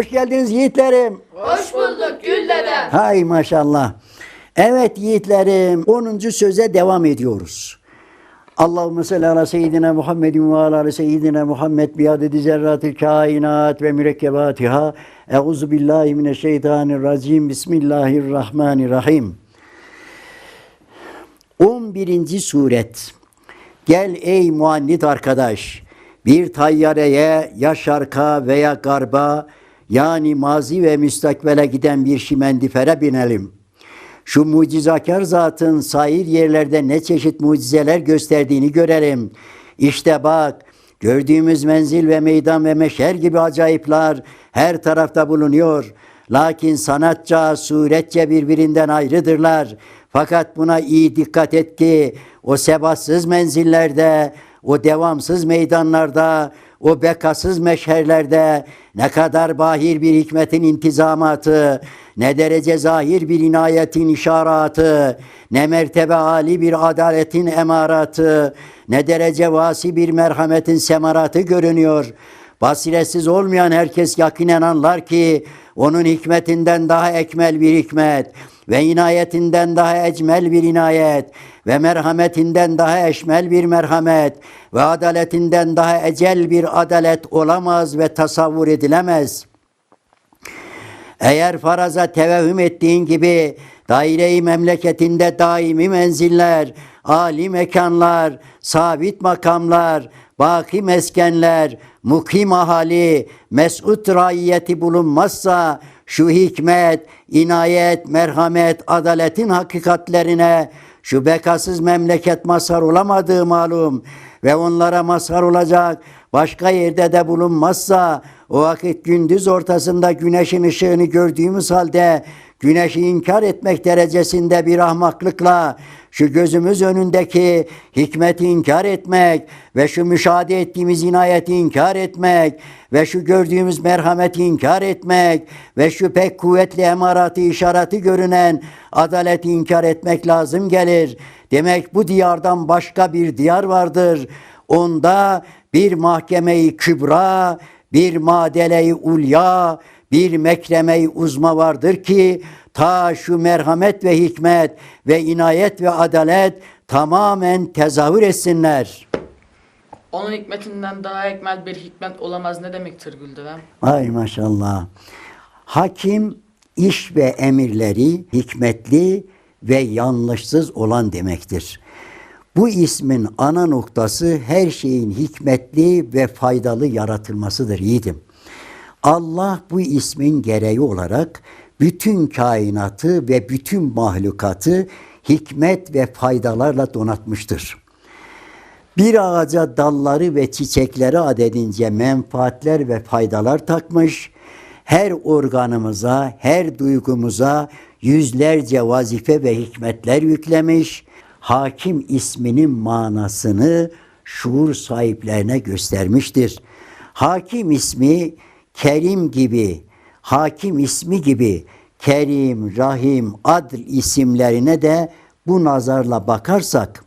Hoş geldiniz yiğitlerim. Hoş bulduk Gül dede. Hay maşallah. Evet yiğitlerim 10. söze devam ediyoruz. Allahümme salli ala seyyidina Muhammedin ve ala seyyidina Muhammed bi adedi zerratil kainat ve mürekkebatiha. Euzu billahi mineşşeytanirracim. Bismillahirrahmanirrahim. 11. suret. Gel ey muannit arkadaş. Bir tayyareye ya şarka veya garba yani mazi ve müstakbele giden bir şimendifere binelim. Şu mucizakar zatın sair yerlerde ne çeşit mucizeler gösterdiğini görelim. İşte bak gördüğümüz menzil ve meydan ve meşer gibi acayipler her tarafta bulunuyor. Lakin sanatça, suretçe birbirinden ayrıdırlar. Fakat buna iyi dikkat et ki o sebatsız menzillerde, o devamsız meydanlarda, o bekasız meşherlerde ne kadar bahir bir hikmetin intizamatı, ne derece zahir bir inayetin işaratı, ne mertebe âli bir adaletin emaratı, ne derece vasi bir merhametin semaratı görünüyor. Basiretsiz olmayan herkes yakinen anlar ki onun hikmetinden daha ekmel bir hikmet ve inayetinden daha ecmel bir inayet ve merhametinden daha eşmel bir merhamet ve adaletinden daha ecel bir adalet olamaz ve tasavvur edilemez.'' Eğer faraza tevehüm ettiğin gibi daire-i memleketinde daimi menziller, âli mekanlar, sabit makamlar, baki meskenler, mukim ahali, mes'ud raiyeti bulunmazsa şu hikmet, inayet, merhamet, adaletin hakikatlerine şu bekasız memleket mazhar olamadığı malum ve onlara mazhar olacak başka yerde de bulunmazsa o vakit gündüz ortasında güneşin ışığını gördüğümüz halde güneşi inkar etmek derecesinde bir ahmaklıkla şu gözümüz önündeki hikmeti inkar etmek ve şu müşahede ettiğimiz inayeti inkar etmek ve şu gördüğümüz merhameti inkar etmek ve şu pek kuvvetli emaratı işareti görünen adaleti inkar etmek lazım gelir. Demek bu diyardan başka bir diyar vardır. Onda bir mahkemeyi kübra, bir madeleyi ulya, bir mekremeyi uzma vardır ki ta şu merhamet ve hikmet ve inayet ve adalet tamamen tezahür etsinler. Onun hikmetinden daha ekmel bir hikmet olamaz ne demektir Gül dedem? Ay maşallah. Hakim iş ve emirleri hikmetli ve yanlışsız olan demektir. Bu ismin ana noktası her şeyin hikmetli ve faydalı yaratılmasıdır yiğidim. Allah bu ismin gereği olarak bütün kainatı ve bütün mahlukatı hikmet ve faydalarla donatmıştır. Bir ağaca dalları ve çiçekleri adedince menfaatler ve faydalar takmış, her organımıza, her duygumuza yüzlerce vazife ve hikmetler yüklemiş, hakim isminin manasını şuur sahiplerine göstermiştir. Hakim ismi Kerim gibi, hakim ismi gibi Kerim, Rahim, Adl isimlerine de bu nazarla bakarsak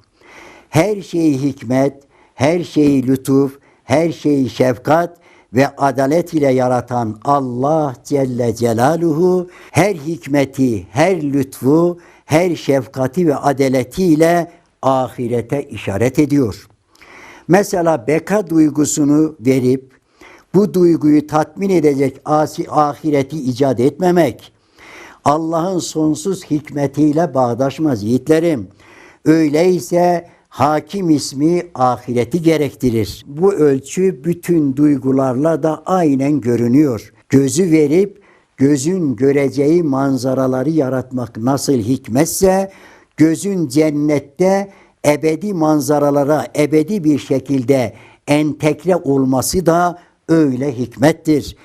her şeyi hikmet, her şeyi lütuf, her şeyi şefkat ve adalet ile yaratan Allah Celle Celaluhu her hikmeti, her lütfu, her şefkati ve adaletiyle ahirete işaret ediyor. Mesela beka duygusunu verip bu duyguyu tatmin edecek asi ahireti icat etmemek Allah'ın sonsuz hikmetiyle bağdaşmaz yiğitlerim. Öyleyse hakim ismi ahireti gerektirir. Bu ölçü bütün duygularla da aynen görünüyor. Gözü verip gözün göreceği manzaraları yaratmak nasıl hikmetse gözün cennette ebedi manzaralara ebedi bir şekilde entegre olması da öyle hikmettir.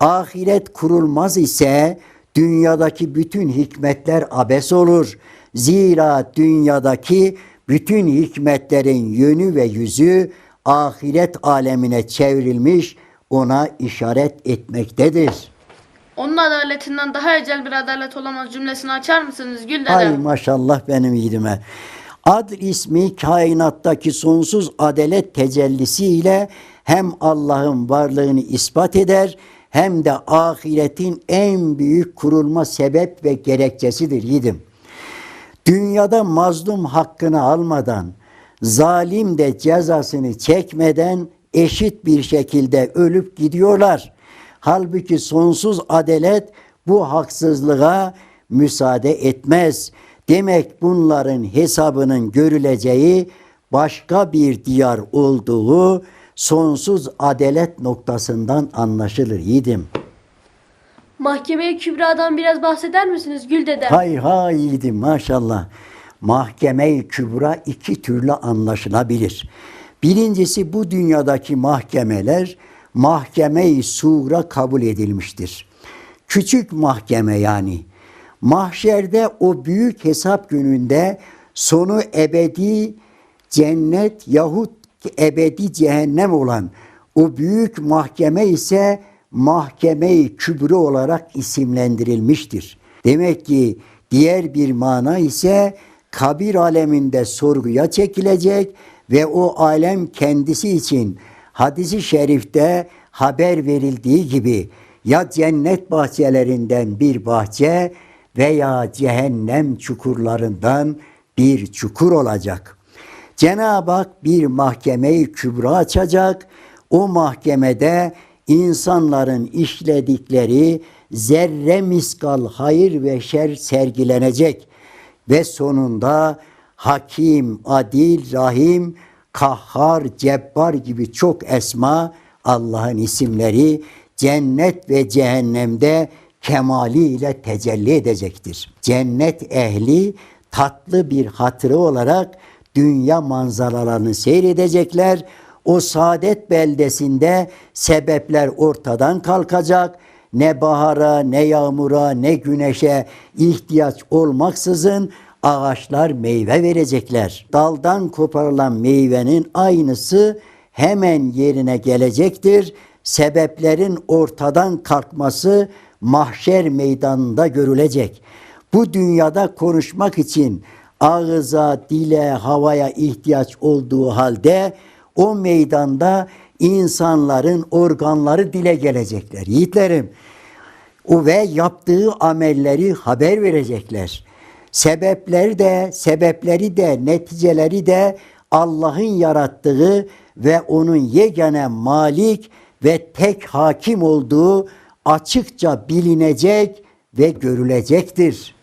Ahiret kurulmaz ise dünyadaki bütün hikmetler abes olur. Zira dünyadaki bütün hikmetlerin yönü ve yüzü ahiret alemine çevrilmiş ona işaret etmektedir. Onun adaletinden daha ecel bir adalet olamaz cümlesini açar mısınız Gül dede? Ay maşallah benim yiğidime. Adl ismi kainattaki sonsuz adalet tecellisiyle hem Allah'ın varlığını ispat eder hem de ahiretin en büyük kurulma sebep ve gerekçesidir yiğidim. Dünyada mazlum hakkını almadan, zalim de cezasını çekmeden eşit bir şekilde ölüp gidiyorlar. Halbuki sonsuz adalet bu haksızlığa müsaade etmez. Demek bunların hesabının görüleceği başka bir diyar olduğu sonsuz adalet noktasından anlaşılır yiğidim. Mahkeme-i Kübra'dan biraz bahseder misiniz Gül dede? Hay hay yiğidim maşallah. Mahkeme-i kübra iki türlü anlaşılabilir. Birincisi bu dünyadaki mahkemeler mahkeme-i kabul edilmiştir. Küçük mahkeme yani. Mahşerde o büyük hesap gününde sonu ebedi cennet yahut ebedi cehennem olan o büyük mahkeme ise mahkeme-i kübra olarak isimlendirilmiştir. Demek ki diğer bir mana ise kabir aleminde sorguya çekilecek ve o alem kendisi için hadisi şerifte haber verildiği gibi ya cennet bahçelerinden bir bahçe veya cehennem çukurlarından bir çukur olacak. Cenab-ı Hak bir mahkemeyi kübra açacak. O mahkemede insanların işledikleri zerre miskal hayır ve şer sergilenecek ve sonunda Hakim, Adil, Rahim, Kahhar, Cebbar gibi çok esma Allah'ın isimleri cennet ve cehennemde kemaliyle tecelli edecektir. Cennet ehli tatlı bir hatırı olarak dünya manzaralarını seyredecekler. O saadet beldesinde sebepler ortadan kalkacak. Ne bahara, ne yağmura, ne güneşe ihtiyaç olmaksızın ağaçlar meyve verecekler. Daldan koparılan meyvenin aynısı hemen yerine gelecektir. Sebeplerin ortadan kalkması mahşer meydanında görülecek. Bu dünyada konuşmak için ağıza, dile, havaya ihtiyaç olduğu halde o meydanda insanların organları dile gelecekler. Yiğitlerim, o ve yaptığı amelleri haber verecekler. Sebepleri de, sebepleri de, neticeleri de Allah'ın yarattığı ve onun yegane malik ve tek hakim olduğu açıkça bilinecek ve görülecektir.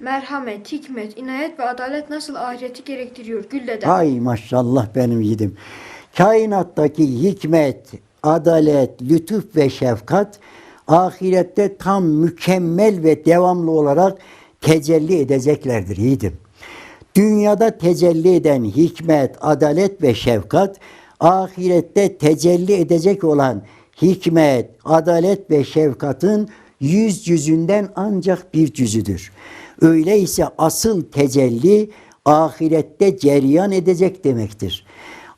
Merhamet, hikmet, inayet ve adalet nasıl ahireti gerektiriyor Gül dede? Ay maşallah benim yiğidim. Kainattaki hikmet, adalet, lütuf ve şefkat ahirette tam mükemmel ve devamlı olarak tecelli edeceklerdir yiğidim. Dünyada tecelli eden hikmet, adalet ve şefkat ahirette tecelli edecek olan hikmet, adalet ve şefkatın yüz yüzünden ancak bir cüzüdür. Öyleyse asıl tecelli ahirette cereyan edecek demektir.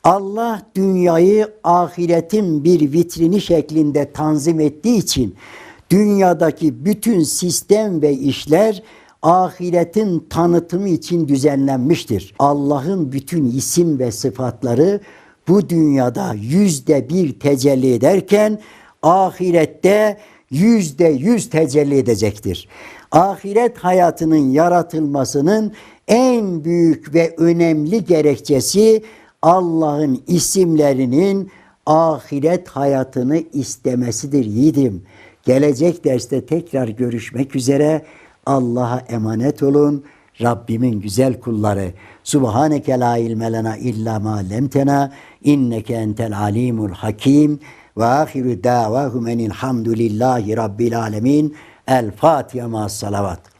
Allah dünyayı ahiretin bir vitrini şeklinde tanzim ettiği için dünyadaki bütün sistem ve işler ahiretin tanıtımı için düzenlenmiştir. Allah'ın bütün isim ve sıfatları bu dünyada yüzde bir tecelli ederken ahirette yüzde yüz tecelli edecektir. Ahiret hayatının yaratılmasının en büyük ve önemli gerekçesi Allah'ın isimlerinin ahiret hayatını istemesidir yiğidim. Gelecek derste tekrar görüşmek üzere. Allah'a emanet olun. Rabbimin güzel kulları. Subhaneke la ilme lena illa ma lemtena inneke entel alimul hakim ve ahiru davahum enilhamdülillahi rabbil alemin. El Fatiha ma salavat.